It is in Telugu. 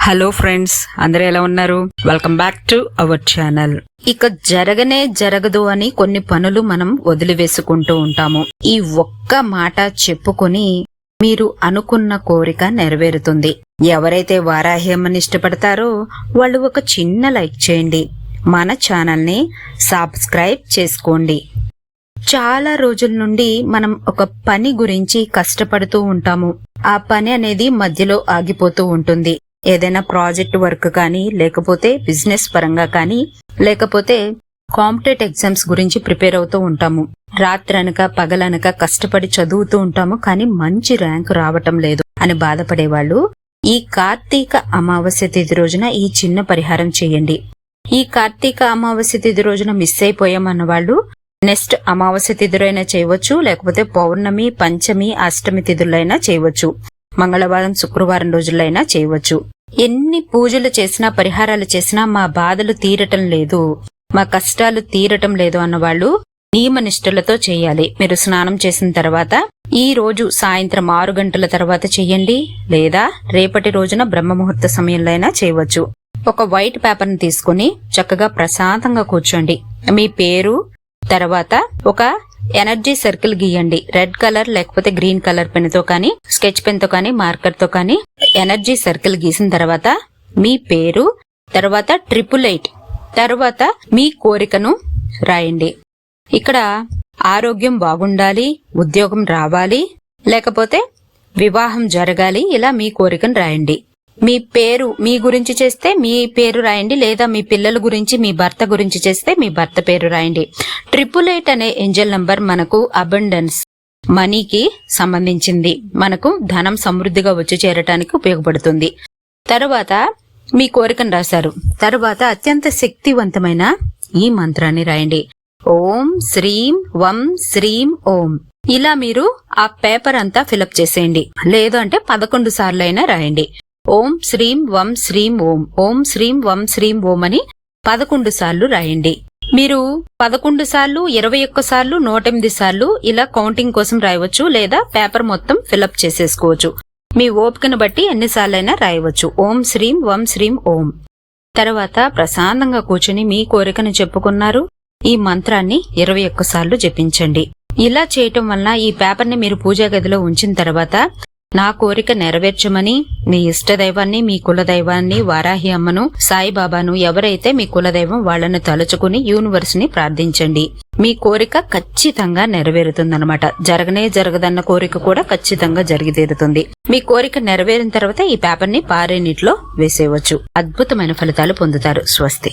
హలో ఫ్రెండ్స్ అందరూ ఎలా ఉన్నారు? Welcome back to our channel ఇక జరగనే జరగదు అని కొన్ని పనులు మనం వదిలివేసుకుంటూ ఉంటాము. ఈ ఒక్క మాట చెప్పుకొని మీరు అనుకున్న కోరిక నెరవేరుతుంది. ఎవరైతే వారాహ్యమని ఇష్టపడతారో వాళ్ళు ఒక చిన్న లైక్ చేయండి. మన ఛానల్ని సబ్స్క్రైబ్ చేసుకోండి. చాలా రోజుల నుండి మనం ఒక పని గురించి కష్టపడుతూ ఉంటాము. ఆ పని అనేది మధ్యలో ఆగిపోతూ ఉంటుంది. ఏదైనా ప్రాజెక్ట్ వర్క్ కానీ లేకపోతే బిజినెస్ పరంగా కానీ లేకపోతే కాంపిటేట్ ఎగ్జామ్స్ గురించి ప్రిపేర్ అవుతూ ఉంటాము. రాత్రనక పగలనక కష్టపడి చదువుతూ ఉంటాము కానీ మంచి ర్యాంక్ రావటం లేదు అని బాధపడేవాళ్ళు ఈ కార్తీక అమావాస్య తిథి రోజున ఈ చిన్న పరిహారం చేయండి. ఈ కార్తీక అమావాస్య తిథి రోజున మిస్ అయిపోయామన్న వాళ్ళు నెక్స్ట్ అమావాస్య తిథులైనా చేయవచ్చు లేకపోతే పౌర్ణమి పంచమి అష్టమి తిథులైనా చేయవచ్చు. మంగళవారం శుక్రవారం రోజులైనా చేయవచ్చు. ఎన్ని పూజలు చేసినా పరిహారాలు చేసినా మా బాధలు తీరటం లేదు. మా కష్టాలు తీరటం లేదు అన్న వాళ్ళు చేయాలి. మీరు స్నానం చేసిన తర్వాత ఈ రోజు సాయంత్రం ఆరు గంటల తర్వాత చేయండి లేదా రేపటి రోజున బ్రహ్మ ముహూర్త సమయంలో అయినా చేయవచ్చు. ఒక వైట్ పేపర్ని తీసుకుని చక్కగా ప్రశాంతంగా కూర్చోండి. మీ పేరు తర్వాత ఒక ఎనర్జీ సర్కిల్ గీయండి. రెడ్ కలర్ లేకపోతే గ్రీన్ కలర్ పెన్తో కానీ స్కెచ్ పెన్తో కానీ మార్కర్తో కానీ ఎనర్జీ సర్కిల్ గీసిన తర్వాత మీ పేరు తర్వాత ట్రిపుల్ ఎయిట్ తర్వాత మీ కోరికను రాయండి. ఇక్కడ ఆరోగ్యం బాగుండాలి ఉద్యోగం రావాలి లేకపోతే వివాహం జరగాలి ఇలా మీ కోరికను రాయండి. మీ పేరు మీ గురించి చేస్తే మీ పేరు రాయండి లేదా మీ పిల్లల గురించి మీ భర్త గురించి చేస్తే మీ భర్త పేరు రాయండి. ట్రిపుల్ ఎయిట్ అనే ఏంజల్ నంబర్ మనకు అబండెన్స్ మనీకి సంబంధించింది. మనకు ధనం సమృద్ధిగా వచ్చి చేరటానికి ఉపయోగపడుతుంది. తరువాత మీ కోరికను రాశారు. తరువాత అత్యంత శక్తివంతమైన ఈ మంత్రాన్ని రాయండి. ఓం శ్రీం వం శ్రీం ఓం. ఇలా మీరు ఆ పేపర్ అంతా ఫిలప్ చేసేయండి. లేదు అంటే పదకొండు సార్లు అయినా రాయండి. ఓం శ్రీం వం శ్రీం ఓం. ఓం శ్రీం వం శ్రీం ఓం అని పదకొండు సార్లు రాయండి. మీరు పదకొండు సార్లు ఇరవై ఒక్క సార్లు నూట ఎనిమిది సార్లు ఇలా కౌంటింగ్ కోసం రాయవచ్చు లేదా పేపర్ మొత్తం ఫిలప్ చేసేసుకోవచ్చు. మీ ఓపికను బట్టి ఎన్నిసార్లైనా రాయవచ్చు. ఓం శ్రీం వం శ్రీం ఓం. తర్వాత ప్రశాంతంగా కూర్చుని మీ కోరికను చెప్పుకున్నారు. ఈ మంత్రాన్ని ఇరవై ఒక్కసార్లు జపించండి. ఇలా చేయటం వలన ఈ పేపర్ని మీరు పూజా గదిలో ఉంచిన తర్వాత నా కోరిక నెరవేర్చమని మీ ఇష్టదైవాన్ని మీ కులదైవాన్ని వారాహి అమ్మను సాయిబాబాను ఎవరైతే మీ కులదైవం వాళ్ళను తలుచుకుని యూనివర్స్ని ప్రార్థించండి. మీ కోరిక ఖచ్చితంగా నెరవేరుతుందనమాట జరగనే జరగదన్న కోరిక కూడా ఖచ్చితంగా జరిగి తీరుతుంది మీ కోరిక నెరవేరిన తర్వాత ఈ పేపర్ని పారే నీటిలో వేసేయవచ్చు. అద్భుతమైన ఫలితాలు పొందుతారు. స్వస్తి.